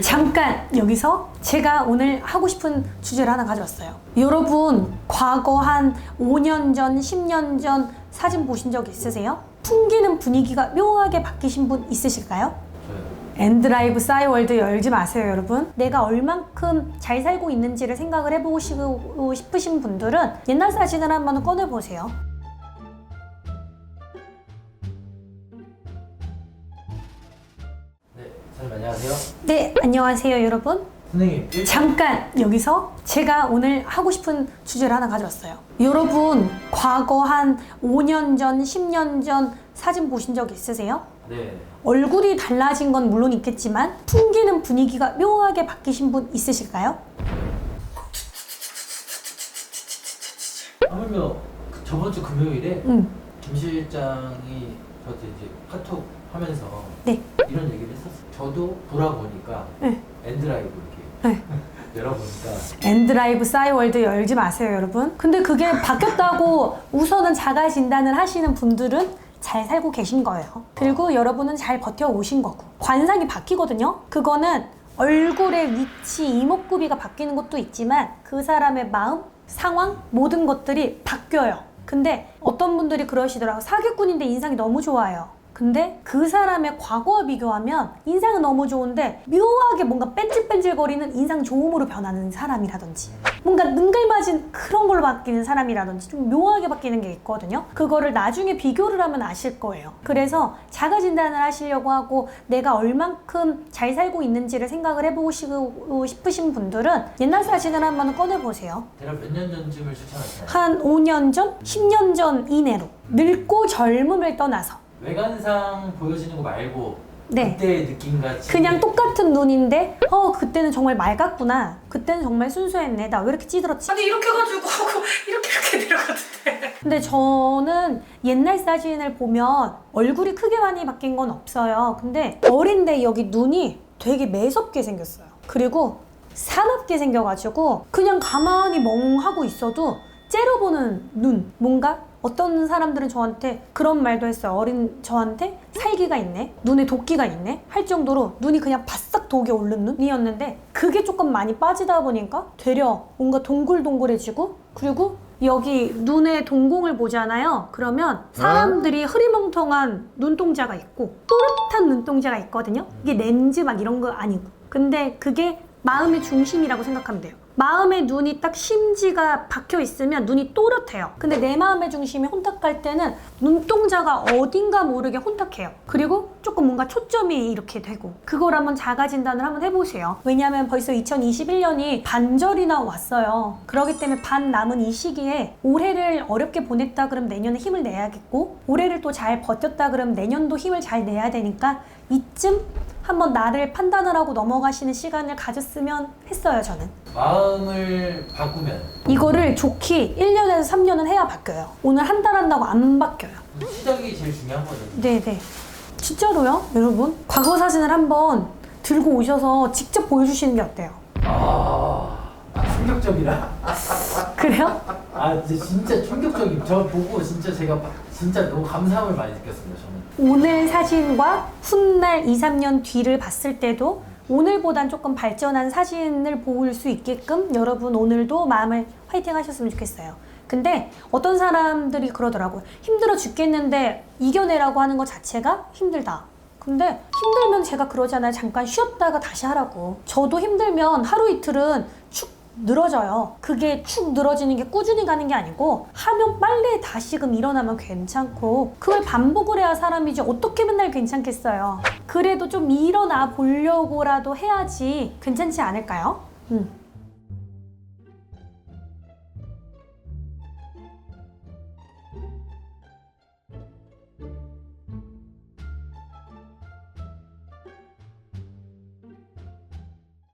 잠깐 여기서 제가 오늘 하고 싶은 주제를 하나 가져왔어요. 여러분 과거 한 5년 전, 10년 전 사진 보신 적 있으세요? 풍기는 분위기가 묘하게 바뀌신 분 있으실까요? 엔드라이브 싸이월드 열지 마세요, 여러분. 내가 얼만큼 잘 살고 있는지를 생각을 해보고 싶으신 분들은 옛날 사진을 한번 꺼내보세요. 선생님 안녕하세요. 네, 안녕하세요, 여러분. 선생님, 일- 잠깐 여기서 제가 오늘 하고 싶은 주제를 하나 가져왔어요. 여러분 과거 한 5년 전, 10년 전 사진 보신 적 있으세요? 네, 얼굴이 달라진 건 물론 있겠지만 풍기는 분위기가 묘하게 바뀌신 분 있으실까요? 하물며 그 저번 주 금요일에 응. 김 실장이 저한테 이제 카톡 하면서 네. 이런 얘기를 했었어요. 저도 돌아보니까 네. 엔드라이브 이렇게 네. 열어보니까 엔드라이브 싸이월드 열지 마세요, 여러분. 근데 그게 바뀌었다고 우선은 자가 진단을 하시는 분들은 잘 살고 계신 거예요. 그리고 여러분은 잘 버텨오신 거고. 관상이 바뀌거든요. 그거는 얼굴의 위치, 이목구비가 바뀌는 것도 있지만 그 사람의 마음, 상황, 모든 것들이 바뀌어요. 근데 어떤 분들이 그러시더라고요. 사기꾼인데 인상이 너무 좋아요. 근데 그 사람의 과거와 비교하면 인상은 너무 좋은데 묘하게 뭔가 뺀질뺀질거리는 인상 좋음으로 변하는 사람이라든지 뭔가 능글맞은 그런 걸로 바뀌는 사람이라든지 좀 묘하게 바뀌는 게 있거든요. 그거를 나중에 비교를 하면 아실 거예요. 그래서 자가 진단을 하시려고 하고 내가 얼만큼 잘 살고 있는지를 생각을 해보고 싶으신 분들은 옛날 사진을 한번 꺼내보세요. 대략 몇 년 전쯤을 추천하시나요? 한 5년 전, 10년 전 이내로 늙고 젊음을 떠나서 외관상 보여지는 거 말고 네. 그때의 느낌 같이 그냥 똑같은 눈인데 어 그때는 정말 맑았구나. 그때는 정말 순수했네. 나 왜 이렇게 찌들었지? 아니 이렇게 해가지고 하고 이렇게 이렇게 내려가던데. 근데 저는 옛날 사진을 보면 얼굴이 크게 많이 바뀐 건 없어요. 근데 어린데 여기 눈이 되게 매섭게 생겼어요. 그리고 사납게 생겨가지고 그냥 가만히 멍하고 있어도 째려보는 눈 뭔가 어떤 사람들은 저한테 그런 말도 했어요. 어린 저한테 살기가 있네 눈에 도끼가 있네 할 정도로 눈이 그냥 바싹 독이 오른 눈이었는데 그게 조금 많이 빠지다 보니까 되려 뭔가 동글동글해지고 그리고 여기 눈에 동공을 보잖아요. 그러면 사람들이 흐리멍텅한 눈동자가 있고 또렷한 눈동자가 있거든요. 이게 렌즈 막 이런 거 아니고. 근데 그게 마음의 중심이라고 생각하면 돼요. 마음의 눈이 딱 심지가 박혀 있으면 눈이 또렷해요. 근데 내 마음의 중심이 혼탁할 때는 눈동자가 어딘가 모르게 혼탁해요. 그리고 조금 뭔가 초점이 이렇게 되고 그걸 한번 자가 진단을 한번 해보세요. 왜냐하면 벌써 2021년이 반절이나 왔어요. 그렇기 때문에 반 남은 이 시기에 올해를 어렵게 보냈다 그럼 내년에 힘을 내야겠고 올해를 또 잘 버텼다 그럼 내년도 힘을 잘 내야 되니까 이쯤 한번 나를 판단을 하고 넘어가시는 시간을 가졌으면 했어요, 저는. 마음을 바꾸면 이거를 좋게 1년에서 3년은 해야 바뀌어요. 오늘 한 달 한다고 안 바뀌어요. 시작이 제일 중요한 거죠. 네네. 진짜로요, 여러분? 과거 사진을 한번 들고 오셔서 직접 보여주시는 게 어때요? 아, 아 충격적이라. 그래요? 아 진짜, 충격적인. 저 보고 진짜 제가 진짜 너무 감사함을 많이 느꼈습니다. 저는. 오늘 사진과 훗날 2, 3년 뒤를 봤을 때도 오늘보단 조금 발전한 사진을 볼 수 있게끔 여러분 오늘도 마음을 화이팅 하셨으면 좋겠어요. 근데 어떤 사람들이 그러더라고요. 힘들어 죽겠는데 이겨내라고 하는 것 자체가 힘들다. 근데 힘들면 제가 그러잖아요. 잠깐 쉬었다가 다시 하라고. 저도 힘들면 하루 이틀은 축 늘어져요. 그게 축 늘어지는 게 꾸준히 가는 게 아니고 하면 빨리 다시금 일어나면 괜찮고 그걸 반복을 해야 사람이지 어떻게 맨날 괜찮겠어요. 그래도 좀 일어나 보려고라도 해야지 괜찮지 않을까요? 음.